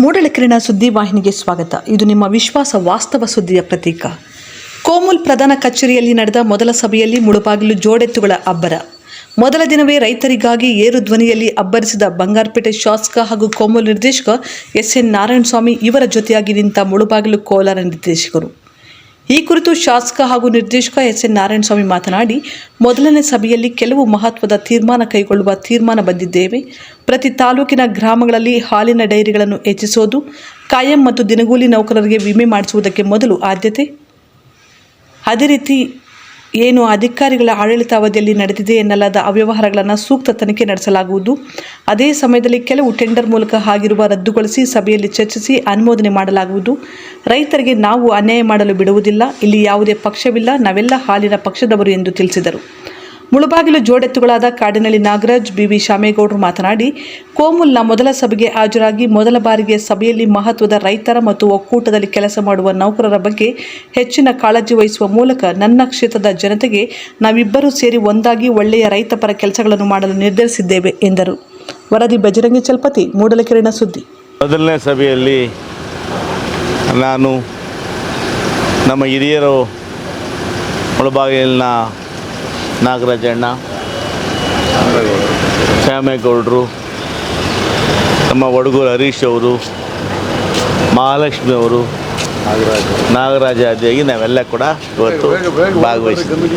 ಮೂಡಲಕಿರಣ ಸುದ್ದಿ ವಾಹಿನಿಗೆ ಸ್ವಾಗತ. ಇದು ನಿಮ್ಮ ವಿಶ್ವಾಸ ವಾಸ್ತವ ಸುದ್ದಿಯ ಪ್ರತೀಕ. ಕೋಮುಲ್ ಪ್ರಧಾನ ಕಚೇರಿಯಲ್ಲಿ ನಡೆದ ಮೊದಲ ಸಭೆಯಲ್ಲಿ ಮುಳುಬಾಗಿಲು ಜೋಡೆತ್ತುಗಳ ಅಬ್ಬರ. ಮೊದಲ ದಿನವೇ ರೈತರಿಗಾಗಿ ಏರು ಧ್ವನಿಯಲ್ಲಿ ಅಬ್ಬರಿಸಿದ ಬಂಗಾರಪೇಟೆ ಶಾಸಕ ಹಾಗೂ ಕೋಮುಲ್ ನಿರ್ದೇಶಕ ಎಸ್ ಎನ್ ನಾರಾಯಣಸ್ವಾಮಿ ಇವರ ಜೊತೆಯಾಗಿ ನಿಂತ ಮುಳುಬಾಗಿಲು ಕೋಲಾರ ನಿರ್ದೇಶಕರು. ಈ ಕುರಿತು ಶಾಸಕ ಹಾಗೂ ನಿರ್ದೇಶಕ ಎಸ್ ಎನ್ ನಾರಾಯಣಸ್ವಾಮಿ ಮಾತನಾಡಿ, ಮೊದಲನೇ ಸಭೆಯಲ್ಲಿ ಕೆಲವು ಮಹತ್ವದ ತೀರ್ಮಾನ ಕೈಗೊಳ್ಳುವ ತೀರ್ಮಾನ ಬಂದಿದ್ದೇವೆ. ಪ್ರತಿ ತಾಲೂಕಿನ ಗ್ರಾಮಗಳಲ್ಲಿ ಹಾಲಿನ ಡೈರಿಗಳನ್ನು ಹೆಚ್ಚಿಸೋದು, ಕಾಯಂ ಮತ್ತು ದಿನಗೂಲಿ ನೌಕರರಿಗೆ ವಿಮೆ ಮಾಡಿಸುವುದಕ್ಕೆ ಮೊದಲು ಆದ್ಯತೆ. ಅದೇ ರೀತಿ ಏನು ಅಧಿಕಾರಿಗಳ ಆಡಳಿತಾವಧಿಯಲ್ಲಿ ನಡೆದಿದೆ ಎನ್ನಲಾದ ಅವ್ಯವಹಾರಗಳನ್ನು ಸೂಕ್ತ ತನಿಖೆ ನಡೆಸಲಾಗುವುದು. ಅದೇ ಸಮಯದಲ್ಲಿ ಕೆಲವು ಟೆಂಡರ್ ಮೂಲಕ ಆಗಿರುವ ರದ್ದುಗೊಳಿಸಿ ಸಭೆಯಲ್ಲಿ ಚರ್ಚಿಸಿ ಅನುಮೋದನೆ ಮಾಡಲಾಗುವುದು. ರೈತರಿಗೆ ನಾವು ಅನ್ಯಾಯ ಮಾಡಲು ಬಿಡುವುದಿಲ್ಲ. ಇಲ್ಲಿ ಯಾವುದೇ ಪಕ್ಷವಿಲ್ಲ. ನಾವೆಲ್ಲ ಹಾಲಿನ ಪಕ್ಷದವರು ಎಂದು ತಿಳಿಸಿದರು. ಮುಳುಬಾಗಿಲು ಜೋಡೆತ್ತುಗಳಾದ ಕಾಡಿನಳ್ಳಿ ನಾಗರಾಜ್, ಬಿವಿ ಶಾಮೇಗೌಡರು ಮಾತನಾಡಿ, ಕೋಮುಲ್ನ ಮೊದಲ ಸಭೆಗೆ ಹಾಜರಾಗಿ ಮೊದಲ ಬಾರಿಗೆ ಸಭೆಯಲ್ಲಿ ಮಹತ್ವದ ರೈತರ ಮತ್ತು ಒಕ್ಕೂಟದಲ್ಲಿ ಕೆಲಸ ಮಾಡುವ ನೌಕರರ ಬಗ್ಗೆ ಹೆಚ್ಚಿನ ಕಾಳಜಿ ವಹಿಸುವ ಮೂಲಕ ನನ್ನ ಕ್ಷೇತ್ರದ ಜನತೆಗೆ ನಾವಿಬ್ಬರೂ ಸೇರಿ ಒಂದಾಗಿ ಒಳ್ಳೆಯ ರೈತಪರ ಕೆಲಸಗಳನ್ನು ಮಾಡಲು ನಿರ್ಧರಿಸಿದ್ದೇವೆ, ಎಂದರು. ವರದಿ ಬಜರಂಗಿ ಚಲಪತಿ ಮೂಡಲಕಿರಣ ಸುದ್ದಿ. ಮೊದಲನೇ ಸಭೆಯಲ್ಲಿ ನಾನು ನಮ್ಮ ಹಿರಿಯರು ಮುಳಬಾಗಿಲಿನ ನಾಗರಾಜಣ್ಣ ಶ್ಯಾಮೇಗೌಡರು, ನಮ್ಮ ಒಡಗೂರು ಹರೀಶ್ ಅವರು, ಮಹಾಲಕ್ಷ್ಮಿ ಅವರು, ನಾಗರಾಜ ಆದಿಯಾಗಿ ನಾವೆಲ್ಲ ಕೂಡ ಇವತ್ತು ಭಾಗವಹಿಸ್ತೀವಿ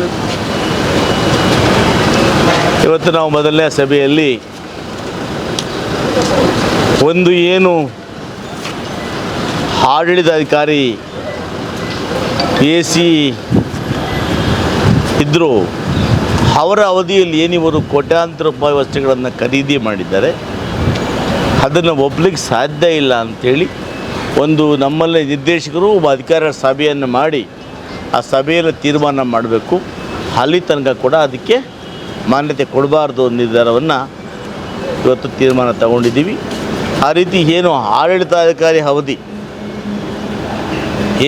ಇವತ್ತು ನಾವು ಮೊದಲನೇ ಸಭೆಯಲ್ಲಿ ಒಂದು ಏನು ಆಡಳಿತಾಧಿಕಾರಿ ಎ ಸಿ ಇದ್ದರು ಅವರ ಅವಧಿಯಲ್ಲಿ ಏನಿವರು ಕೋಟ್ಯಾಂತರ ರೂಪಾಯಿ ವಸ್ತುಗಳನ್ನು ಖರೀದಿ ಮಾಡಿದ್ದಾರೆ, ಅದನ್ನು ಒಬ್ಲಿಕ್ಕೆ ಸಾಧ್ಯ ಇಲ್ಲ ಅಂಥೇಳಿ ಒಂದು ನಮ್ಮಲ್ಲೇ ನಿರ್ದೇಶಕರು ಒಬ್ಬ ಅಧಿಕಾರ ಸಭೆಯನ್ನು ಮಾಡಿ ಆ ಸಭೆಯಲ್ಲಿ ತೀರ್ಮಾನ ಮಾಡಬೇಕು. ಅಲ್ಲಿ ತನಕ ಕೂಡ ಅದಕ್ಕೆ ಮಾನ್ಯತೆ ಕೊಡಬಾರ್ದು ನಿರ್ಧಾರವನ್ನು ಇವತ್ತು ತೀರ್ಮಾನ ತಗೊಂಡಿದ್ದೀವಿ. ಆ ರೀತಿ ಏನು ಆಡಳಿತಾಧಿಕಾರಿ ಅವಧಿ,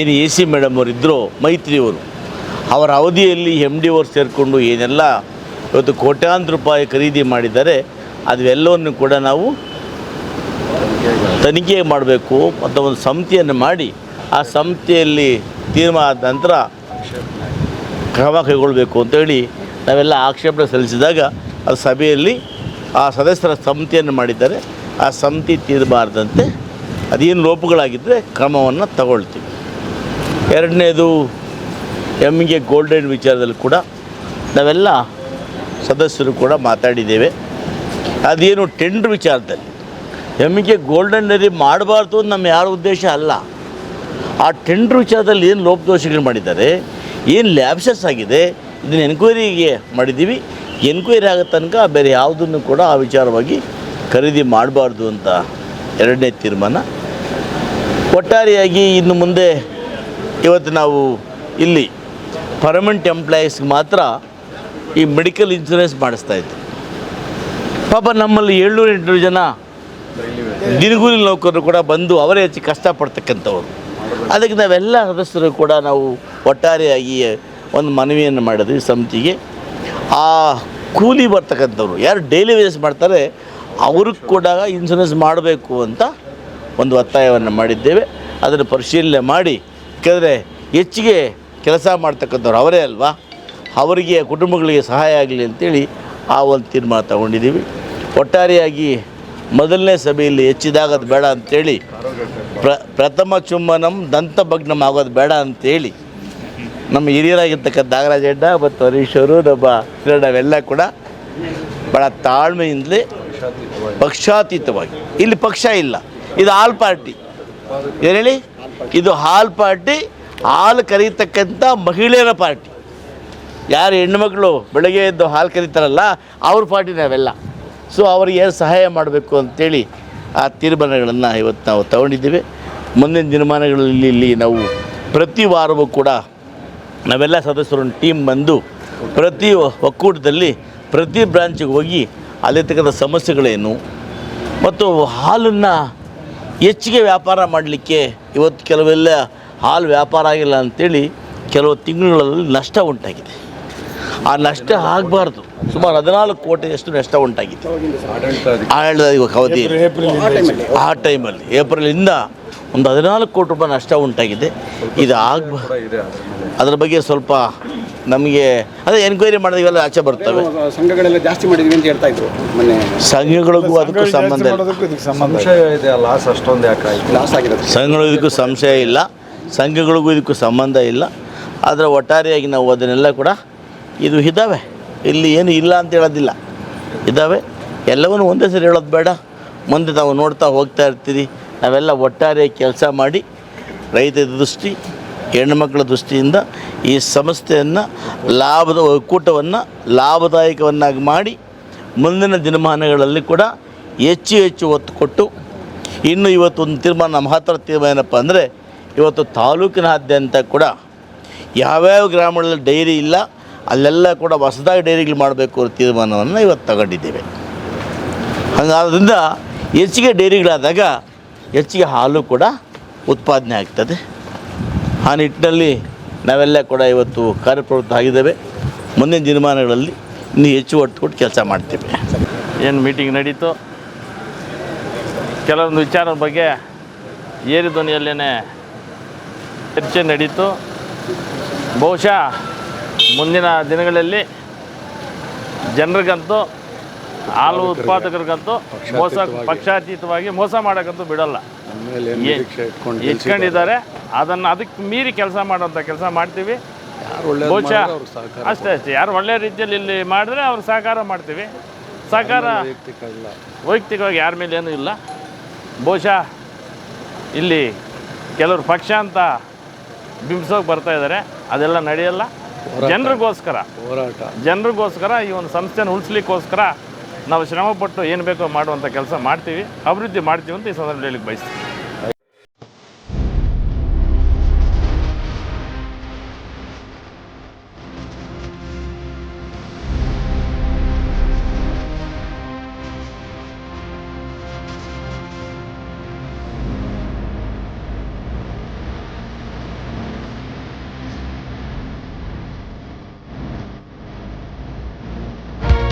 ಏನು ಎ ಸಿ ಮೇಡಮ್ ಅವರು ಇದ್ದರು ಮೈತ್ರಿಯವರು ಅವರ ಅವಧಿಯಲ್ಲಿ ಎಂ ಡಿ ಅವರು ಸೇರಿಕೊಂಡು ಏನೆಲ್ಲ ಇವತ್ತು ಕೋಟ್ಯಾಂತರ ರೂಪಾಯಿ ಖರೀದಿ ಮಾಡಿದ್ದಾರೆ ಅದೆಲ್ಲವನ್ನು ಕೂಡ ನಾವು ತನಿಖೆ ಮಾಡಬೇಕು ಮತ್ತು ಒಂದು ಸಮಿತಿಯನ್ನು ಮಾಡಿ ಆ ಸಮಿತಿಯಲ್ಲಿ ತೀರ್ಮಾನ ಆದ ನಂತರ ಕ್ರಮ ಕೈಗೊಳ್ಳಬೇಕು ಅಂತೇಳಿ ನಾವೆಲ್ಲ ಆಕ್ಷೇಪಣೆ ಸಲ್ಲಿಸಿದಾಗ ಆ ಸಭೆಯಲ್ಲಿ ಆ ಸದಸ್ಯರ ಸಮಿತಿಯನ್ನು ಮಾಡಿದ್ದಾರೆ. ಆ ಸಮಿತಿ ತೀರ್ಮಾನದಂತೆ ಅದೇನು ಲೋಪಗಳಾಗಿದ್ದರೆ ಕ್ರಮವನ್ನು ತಗೊಳ್ತೀವಿ. ಎರಡನೇದು ಎಮ್ಗೆ ಗೋಲ್ಡನ್ ವಿಚಾರದಲ್ಲಿ ಕೂಡ ನಾವೆಲ್ಲ ಸದಸ್ಯರು ಕೂಡ ಮಾತಾಡಿದ್ದೇವೆ. ಅದೇನು ಟೆಂಡರ್ ವಿಚಾರದಲ್ಲಿ? ಎಮ್ಗೆ ಗೋಲ್ಡನ್ ಡೈರಿ ಮಾಡಬಾರ್ದು ಅಂತ ನಮ್ಮ ಯಾರ ಉದ್ದೇಶ ಅಲ್ಲ. ಆ ಟೆಂಡರ್ ವಿಚಾರದಲ್ಲಿ ಏನು ಲೋಪದೋಷಗಳು ಮಾಡಿದ್ದಾರೆ? ಏನು ಲ್ಯಾಬ್ಸಸ್ ಆಗಿದೆ? ಇದನ್ನು ಎನ್ಕ್ವೈರಿಗೆ ಮಾಡಿದ್ದೀವಿ. ಎನ್ಕ್ವೈರಿ ಆಗೋ ತನಕ ಬೇರೆ ಯಾವುದನ್ನು ಕೂಡ ಆ ವಿಚಾರವಾಗಿ ಖರೀದಿ ಮಾಡಬಾರ್ದು ಅಂತ ಎರಡನೇ ತೀರ್ಮಾನ. ಒಟ್ಟಾರೆಯಾಗಿ ಇನ್ನು ಮುಂದೆ ಇವತ್ತು ನಾವು ಇಲ್ಲಿ ಪರ್ಮನೆಂಟ್ ಎಂಪ್ಲಾಯೀಸ್ಗೆ ಮಾತ್ರ ಈ ಮೆಡಿಕಲ್ ಇನ್ಶೂರೆನ್ಸ್ ಮಾಡಿಸ್ತಾ ಇತ್ತು ಪಾಪ ನಮ್ಮಲ್ಲಿ ಏಳ್ನೂರು ಎಂಟುನೂರು ಜನ ದಿನಗೂಲಿ ನೌಕರರು ಕೂಡ ಬಂದು ಅವರೇ ಹೆಚ್ಚು ಕಷ್ಟಪಡ್ತಕ್ಕಂಥವ್ರು. ಅದಕ್ಕೆ ನಾವೆಲ್ಲ ಸದಸ್ಯರು ಕೂಡ ನಾವು ಒಟ್ಟಾರೆಯಾಗಿ ಒಂದು ಮನವಿಯನ್ನು ಮಾಡಿದ್ವಿ ಸಮಿತಿಗೆ. ಆ ಕೂಲಿ ಬರ್ತಕ್ಕಂಥವ್ರು ಯಾರು ಡೈಲಿ ವೇಜಸ್ ಮಾಡ್ತಾರೆ, ಅವ್ರಿಗೆ ಕೂಡ ಇನ್ಶೂರೆನ್ಸ್ ಮಾಡಬೇಕು ಅಂತ ಒಂದು ಒತ್ತಾಯವನ್ನು ಮಾಡಿದ್ದೇವೆ. ಅದನ್ನು ಪರಿಶೀಲನೆ ಮಾಡಿ, ಯಾಕೆಂದರೆ ಹೆಚ್ಚಿಗೆ ಕೆಲಸ ಮಾಡ್ತಕ್ಕಂಥವ್ರು ಅವರೇ ಅಲ್ವಾ? ಅವರಿಗೆ, ಕುಟುಂಬಗಳಿಗೆ ಸಹಾಯ ಆಗಲಿ ಅಂತೇಳಿ ಆ ಒಂದು ತೀರ್ಮಾನ ತಗೊಂಡಿದ್ದೀವಿ. ಒಟ್ಟಾರೆಯಾಗಿ ಮೊದಲನೇ ಸಭೆಯಲ್ಲಿ ಹೆಚ್ಚಿದಾಗ ಅದು ಬೇಡ ಅಂತೇಳಿ, ಪ್ರ, ಪ್ರಥಮ ಚುಮ್ಮನಂ ದಂತಭಗ್ನಂ ಆಗೋದು ಬೇಡ ಅಂತೇಳಿ, ನಮ್ಮ ಹಿರಿಯರಾಗಿರ್ತಕ್ಕಂಥ ನಾಗರಾಜ ಅಡ್ಡ ಮತ್ತು ಹರೀಶ್ ಅವರು, ನಮ್ಮ ನಾವೆಲ್ಲ ಕೂಡ ಭಾಳ ತಾಳ್ಮೆಯಿಂದಲೇ ಪಕ್ಷಾತೀತವಾಗಿ, ಇಲ್ಲಿ ಪಕ್ಷ ಇಲ್ಲ, ಇದು ಆಲ್ ಪಾರ್ಟಿ. ಏನು ಹೇಳಿ? ಇದು ಹಾಲ್ ಪಾರ್ಟಿ ಹಾಲು ಕರೀತಕ್ಕಂಥ ಮಹಿಳೆಯರ ಪಾರ್ಟಿ. ಯಾರು ಹೆಣ್ಮಕ್ಳು ಬೆಳಗ್ಗೆ ಎದ್ದು ಹಾಲು ಕರೀತಾರಲ್ಲ, ಅವ್ರ ಪಾರ್ಟಿ ನಾವೆಲ್ಲ. ಸೊ ಅವ್ರಿಗೆ ಏನು ಸಹಾಯ ಮಾಡಬೇಕು ಅಂಥೇಳಿ ಆ ತೀರ್ಮಾನಗಳನ್ನು ಇವತ್ತು ನಾವು ತಗೊಂಡಿದ್ದೇವೆ. ಮುಂದಿನ ದಿನಮಾನಗಳಲ್ಲಿ ಇಲ್ಲಿ ನಾವು ಪ್ರತಿ ವಾರವೂ ಕೂಡ ನಾವೆಲ್ಲ ಸದಸ್ಯರು ಟೀಮ್ ಬಂದು ಪ್ರತಿ ಒಕ್ಕೂಟದಲ್ಲಿ ಪ್ರತಿ ಬ್ರಾಂಚಿಗೆ ಹೋಗಿ ಅಲ್ಲಿರ್ತಕ್ಕಂಥ ಸಮಸ್ಯೆಗಳೇನು ಮತ್ತು ಹಾಲನ್ನು ಹೆಚ್ಚಿಗೆ ವ್ಯಾಪಾರ ಮಾಡಲಿಕ್ಕೆ ಇವತ್ತು ಕೆಲವೆಲ್ಲ ಹಾಲು ವ್ಯಾಪಾರ ಆಗಿಲ್ಲ ಅಂತೇಳಿ ಕೆಲವು ತಿಂಗಳಲ್ಲಿ ನಷ್ಟ ಉಂಟಾಗಿದೆ. ಆ ನಷ್ಟ ಆಗಬಾರ್ದು. ಸುಮಾರು ಹದಿನಾಲ್ಕು ಕೋಟಿಯಷ್ಟು ನಷ್ಟ ಉಂಟಾಗಿದೆ. ಆಡಳಿತ ಅವಧಿ. ಆ ಟೈಮಲ್ಲಿ ಏಪ್ರಿಲಿಂದ ಒಂದು ಹದಿನಾಲ್ಕು ಕೋಟಿ ರೂಪಾಯಿ ನಷ್ಟ ಉಂಟಾಗಿದೆ. ಇದು ಆಗ್ಬ ಅದರ ಬಗ್ಗೆ ಸ್ವಲ್ಪ ನಮಗೆ ಅದೇ ಎನ್ಕ್ವೈರಿ ಮಾಡಿದ್ವಿ ಇವೆಲ್ಲ ಆಚೆ ಬರ್ತವೆ. ಸಂಘಗಳೆಲ್ಲ ಜಾಸ್ತಿ ಮಾಡಿದ್ವಿ ಅಂತ ಹೇಳ್ತಾ ಇದ್ರು ಮೊನ್ನೆ. ಸಂಘಗಳಿಗೂ ಅದಕ್ಕೂ ಸಂಬಂಧ ಇಲ್ಲ. ಸಂಶಯ ಇದೆ ಲಾಸ್ ಅಷ್ಟೊಂದು ಯಾಕೆ ಲಾಸ್ ಆಗಿರೋದು ಸಂಘಗಳು ಇದಕ್ಕೂ ಸಂಶಯ ಇಲ್ಲ. ಸಂಘಗಳಿಗೂ ಇದಕ್ಕೂ ಸಂಬಂಧ ಇಲ್ಲ. ಆದರೆ ಒಟ್ಟಾರೆಯಾಗಿ ನಾವು ಅದನ್ನೆಲ್ಲ ಕೂಡ ಇದು ಇದ್ದಾವೆ ಇಲ್ಲಿ ಏನು ಇಲ್ಲ ಅಂತ ಹೇಳೋದಿಲ್ಲ. ಇದ್ದಾವೆ ಎಲ್ಲವನ್ನೂ ಒಂದೇ ಸರಿ ಹೇಳೋದು ಬೇಡ. ಮುಂದೆ ನಾವು ನೋಡ್ತಾ ಹೋಗ್ತಾ ಇರ್ತೀರಿ. ನಾವೆಲ್ಲ ಒಟ್ಟಾರೆ ಕೆಲಸ ಮಾಡಿ ರೈತರ ದೃಷ್ಟಿ ಹೆಣ್ಣುಮಕ್ಕಳ ದೃಷ್ಟಿಯಿಂದ ಈ ಸಂಸ್ಥೆಯನ್ನು ಲಾಭದ ಒಕ್ಕೂಟವನ್ನು ಲಾಭದಾಯಕವನ್ನಾಗಿ ಮಾಡಿ ಮುಂದಿನ ದಿನಮಾನಗಳಲ್ಲಿ ಕೂಡ ಹೆಚ್ಚು ಹೆಚ್ಚು ಒತ್ತು ಕೊಟ್ಟು ಇನ್ನು ಇವತ್ತೊಂದು ತೀರ್ಮಾನ ಮಹತ್ವ ತೀರ್ಮಾನ ಏನಪ್ಪ ಅಂದರೆ ಇವತ್ತು ತಾಲೂಕಿನಾದ್ಯಂತ ಕೂಡ ಯಾವ್ಯಾವ ಗ್ರಾಮಗಳಲ್ಲಿ ಡೈರಿ ಇಲ್ಲ, ಅಲ್ಲೆಲ್ಲ ಕೂಡ ಹೊಸದಾಗಿ ಡೈರಿಗಳು ಮಾಡಬೇಕು ತೀರ್ಮಾನವನ್ನು ಇವತ್ತು ತಗೊಂಡಿದ್ದೇವೆ. ಹಾಗಾದ್ರಿಂದ ಹೆಚ್ಚಿಗೆ ಡೈರಿಗಳಾದಾಗ ಹೆಚ್ಚಿಗೆ ಹಾಲು ಕೂಡ ಉತ್ಪಾದನೆ ಆಗ್ತದೆ. ಆ ನಿಟ್ಟಿನಲ್ಲಿ ನಾವೆಲ್ಲ ಕೂಡ ಇವತ್ತು ಕಾರ್ಯಪ್ರವೃತ್ತ ಆಗಿದ್ದೇವೆ. ಮುಂದಿನ ದಿನಮಾನಗಳಲ್ಲಿ ಇನ್ನೂ ಹೆಚ್ಚು ಒಟ್ಟು ಕೆಲಸ ಮಾಡ್ತೇವೆ. ಏನು ಮೀಟಿಂಗ್ ನಡೀತು? ಕೆಲವೊಂದು ವಿಚಾರದ ಬಗ್ಗೆ ಏರಿ ಧ್ವನಿಯಲ್ಲೇ ಚರ್ಚೆ ನಡೀತು. ಬಹುಶಃ ಮುಂದಿನ ದಿನಗಳಲ್ಲಿ ಜನರಿಗಂತೂ ಹಾಲು ಉತ್ಪಾದಕರಿಗಂತೂ ಮೋಸ ಪಕ್ಷಾತೀತವಾಗಿ ಮೋಸ ಮಾಡೋಕ್ಕಂತೂ ಬಿಡಲ್ಲ. ಇಟ್ಕೊಂಡಿದ್ದಾರೆ ಅದನ್ನು ಅದಕ್ಕೆ ಮೀರಿ ಕೆಲಸ ಮಾಡೋಂಥ ಕೆಲಸ ಮಾಡ್ತೀವಿ. ಬಹುಶಃ ಅಷ್ಟೇ ಅಷ್ಟೇ. ಯಾರು ಒಳ್ಳೆ ರೀತಿಯಲ್ಲಿ ಇಲ್ಲಿ ಮಾಡಿದ್ರೆ ಅವ್ರು ಸಹಕಾರ ಮಾಡ್ತೀವಿ. ಸಹಕಾರ ವೈಯಕ್ತಿಕವಾಗಿ ಯಾರ ಮೇಲೆ ಏನೂ ಇಲ್ಲ. ಬಹುಶಃ ಇಲ್ಲಿ ಕೆಲವರು ಪಕ್ಷ ಅಂತ ಬಿಂಬಿಸೋಕೆ ಬರ್ತಾ ಇದ್ದಾರೆ. ಅದೆಲ್ಲ ನಡೆಯಲ್ಲ. ಜನರಿಗೋಸ್ಕರ. ಹೋರಾಟ. ಜನರಿಗೋಸ್ಕರ ಈ ಒಂದು ಸಂಸ್ಥೆನ ಉಳಿಸ್ಲಿಕ್ಕೋಸ್ಕರ ನಾವು ಶ್ರಮಪಟ್ಟು ಏನು ಬೇಕೋ ಮಾಡುವಂಥ ಕೆಲಸ ಮಾಡ್ತೀವಿ. ಅಭಿವೃದ್ಧಿ ಮಾಡ್ತೀವಿ ಅಂತ ಈ ಸಂದರ್ಭದಲ್ಲಿ ಬಯಸ್ತೀವಿ